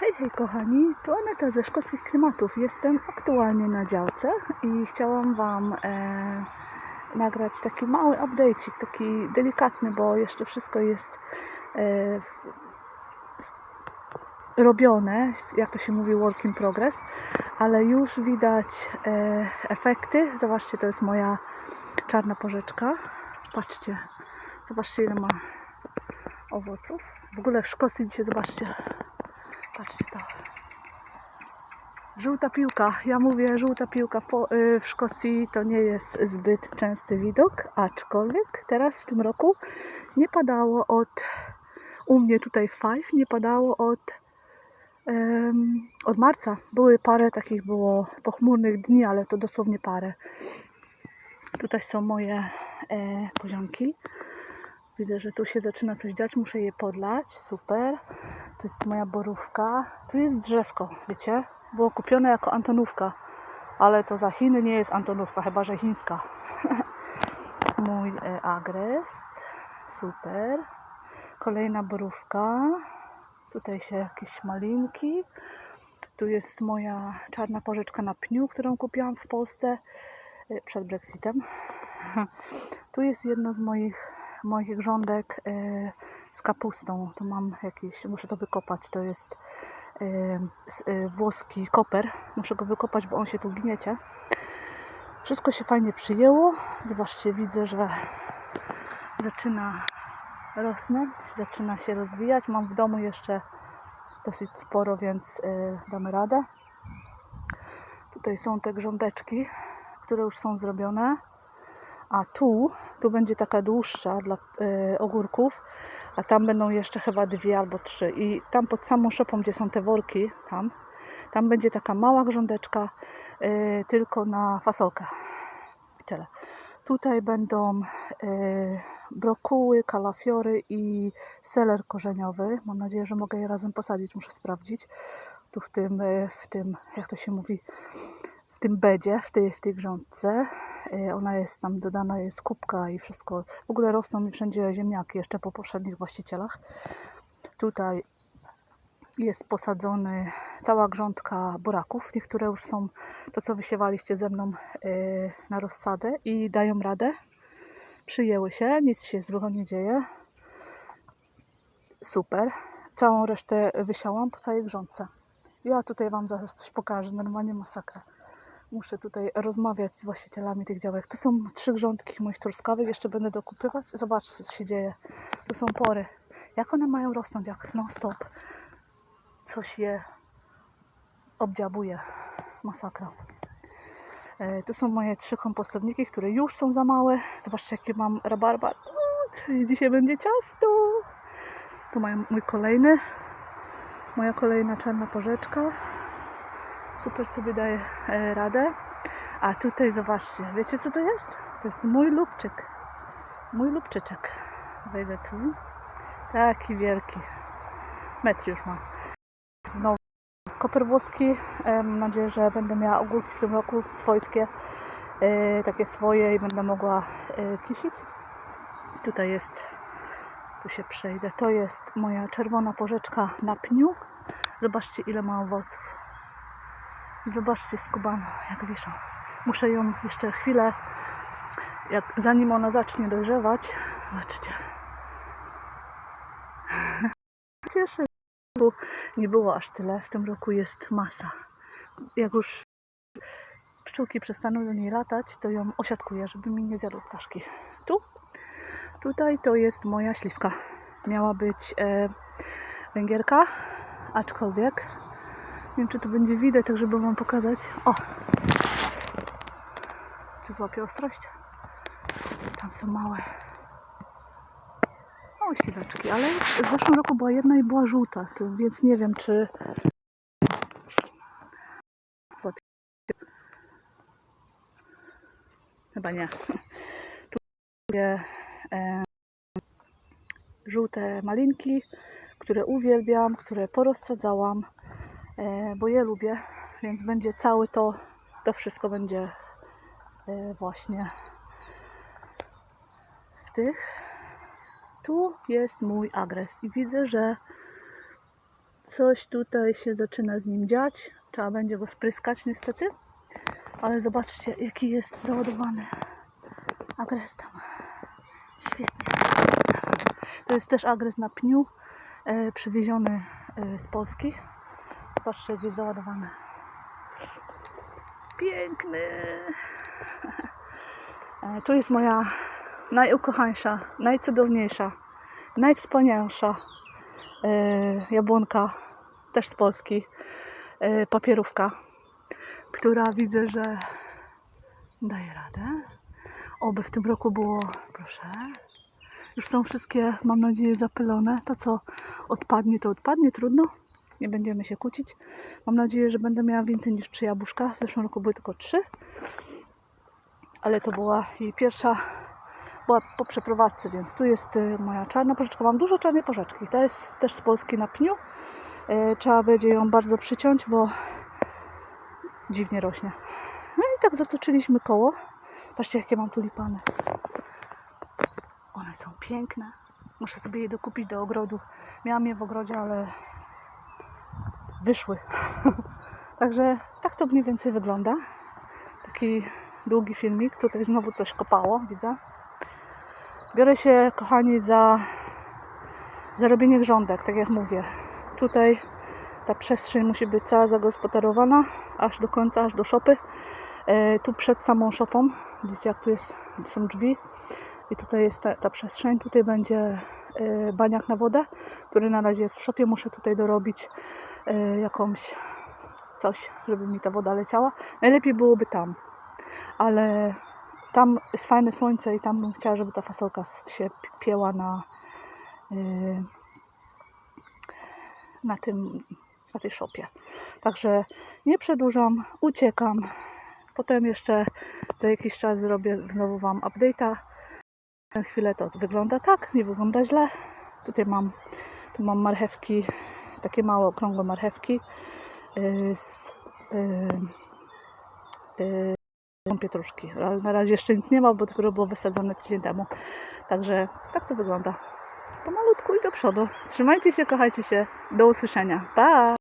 Hej, hej kochani, tu Aneta ze Szkockich Klimatów. Jestem aktualnie na działce i chciałam Wam e, nagrać taki mały update'cik, taki delikatny, bo jeszcze wszystko jest e, robione, jak to się mówi, work in progress, ale już widać e, efekty. Zobaczcie, to jest moja czarna porzeczka. Patrzcie, zobaczcie ile ma owoców. W ogóle w Szkocji dzisiaj, zobaczcie, Patrzcie to. Żółta piłka. Ja mówię, żółta piłka y, w Szkocji to nie jest zbyt częsty widok, aczkolwiek teraz w tym roku nie padało od, u mnie tutaj w Five, nie padało od, od marca. Były parę takich było pochmurnych dni, ale to dosłownie parę. Tutaj są moje e, poziomki. Widzę, że tu się zaczyna coś dziać, muszę je podlać. Super. To jest moja borówka. Tu jest drzewko, wiecie? Było kupione jako Antonówka, ale to za Chiny nie jest Antonówka, chyba że chińska. Mój e, agrest. Super. Kolejna borówka. Tutaj się jakieś malinki. Tu jest moja czarna porzeczka na pniu, którą kupiłam w Polsce e, przed Brexitem. Tu jest jedno z moich moich grządek e, z kapustą. Tu mam jakieś, muszę to wykopać, to jest s- e, włoski koper. Muszę go wykopać, bo on się tu gniecie. Wszystko się fajnie przyjęło. Zobaczcie, widzę, że zaczyna rosnąć, zaczyna się rozwijać. Mam w domu jeszcze dosyć sporo, więc damy radę. Tutaj są te grządeczki, które już są zrobione. A tu, tu będzie taka dłuższa dla y, ogórków, a tam będą jeszcze chyba dwie albo trzy. I tam pod samą szopą, gdzie są te worki, tam, tam będzie taka mała grządeczka y, tylko na fasolkę. I tyle. Tutaj będą y, brokuły, kalafiory i seler korzeniowy. Mam nadzieję, że mogę je razem posadzić, muszę sprawdzić. Tu w tym, w tym jak to się mówi, w tym bedzie, w tej, w tej grządce. Y, Ona jest tam dodana, jest kubka i wszystko. W ogóle rosną mi wszędzie ziemniaki, jeszcze po poprzednich właścicielach. Tutaj jest posadzony cała grządka buraków. Niektóre już są to, co wysiewaliście ze mną y, na rozsadę i dają radę. Przyjęły się, nic się złego nie dzieje. Super. Całą resztę wysiałam po całej grządce. Ja tutaj Wam zaraz coś pokażę, normalnie masakra muszę tutaj rozmawiać z właścicielami tych działek. To są trzy grządki moich truskawek, jeszcze będę dokupywać. Zobaczcie, co się dzieje. Tu są pory. Jak one mają rosnąć, jak non stop coś je obdziabuje. Masakra. E, tu są moje trzy kompostowniki, które już są za małe. Zobaczcie, jakie mam rabarbar. Uuu, Dzisiaj będzie ciasto. Tu mam mój kolejny. Moja kolejna czarna porzeczka super sobie daje radę. A tutaj zobaczcie, wiecie co to jest? To jest mój lubczyk. Mój lubczyczek. Wejdę tu. Taki wielki. Metr już ma. Znowu koper włoski. Mam nadzieję, że będę miała ogórki w tym roku swojskie. e, Takie swoje i będę mogła e, kisić. Tutaj jest, tu się przejdę. To jest moja czerwona porzeczka na pniu. Zobaczcie ile ma owoców. Zobaczcie skubano, jak wiszą. Muszę ją jeszcze chwilę, jak, zanim ona zacznie dojrzewać. Zobaczcie. Cieszę się, bo nie było aż tyle. W tym roku jest masa. Jak już pszczółki przestaną do niej latać, to ją osiadkuję, żeby mi nie zjadły ptaszki. Tu, tutaj to jest moja śliwka. Miała być e, węgierka, aczkolwiek wiem, czy to będzie widać, tak żeby Wam pokazać. O! Czy złapię ostrość? Tam są małe. Małe śliweczki, ale w zeszłym roku była jedna i była żółta, więc nie wiem, czy... Złapię. Chyba nie. Tu e, żółte malinki, które uwielbiam, które porozsadzałam bo je lubię, więc będzie cały to, to wszystko będzie e, właśnie w tych. Tu jest mój agrest i widzę, że Coś tutaj się zaczyna z nim dziać. Trzeba będzie go spryskać niestety. Ale zobaczcie, jaki jest załadowany agres tam. Świetnie. To jest też agres na pniu, e, przywieziony e, z Polski. Jak jest załadowany. Piękny. E, tu jest moja najukochańsza, najcudowniejsza, najwspanialsza e, jabłonka, też z Polski, e, papierówka, która widzę, że daje radę. Oby w tym roku było, proszę. Już są wszystkie, mam nadzieję, zapylone. To, co odpadnie, to odpadnie, trudno. Nie będziemy się kłócić. Mam nadzieję, że będę miała więcej niż trzy jabłuszka. W zeszłym roku były tylko trzy. Ale to była jej pierwsza, była po przeprowadzce, więc tu jest y, moja czarna porzeczka. Mam dużo czarnej porzeczki. Ta jest też z Polski na pniu. E, Trzeba będzie ją bardzo przyciąć, bo dziwnie rośnie. No i tak zatoczyliśmy koło. Patrzcie, jakie mam tulipany. One są piękne. Muszę sobie je dokupić do ogrodu. Miałam je w ogrodzie, ale wyszły. Także tak to mniej więcej wygląda. Taki długi filmik. Tutaj znowu coś kopało, widzę. Biorę się, kochani, za, za robienie grządek, tak jak mówię. Tutaj ta przestrzeń musi być cała zagospodarowana, aż do końca, aż do szopy. E, tu przed samą szopą, widzicie jak tu jest, są drzwi i tutaj jest ta, ta przestrzeń. Tutaj będzie e, baniak na wodę, który na razie jest w szopie. Muszę tutaj dorobić e, jakąś coś, żeby mi ta woda leciała. Najlepiej byłoby tam, ale tam jest fajne słońce i tam bym chciała, żeby ta fasolka się pi- pięła na, yy, na tym, na tej szopie. Także nie przedłużam, uciekam. Potem jeszcze za jakiś czas zrobię znowu Wam update'a. Na chwilę to wygląda tak, nie wygląda źle. Tutaj mam, tu mam marchewki, takie małe, okrągłe marchewki yy, z yy, yy, pietruszki, ale na razie jeszcze nic nie ma, bo dopiero było wysadzone tydzień temu. Także tak to wygląda. Pomalutku i do przodu. Trzymajcie się, kochajcie się. Do usłyszenia. Pa!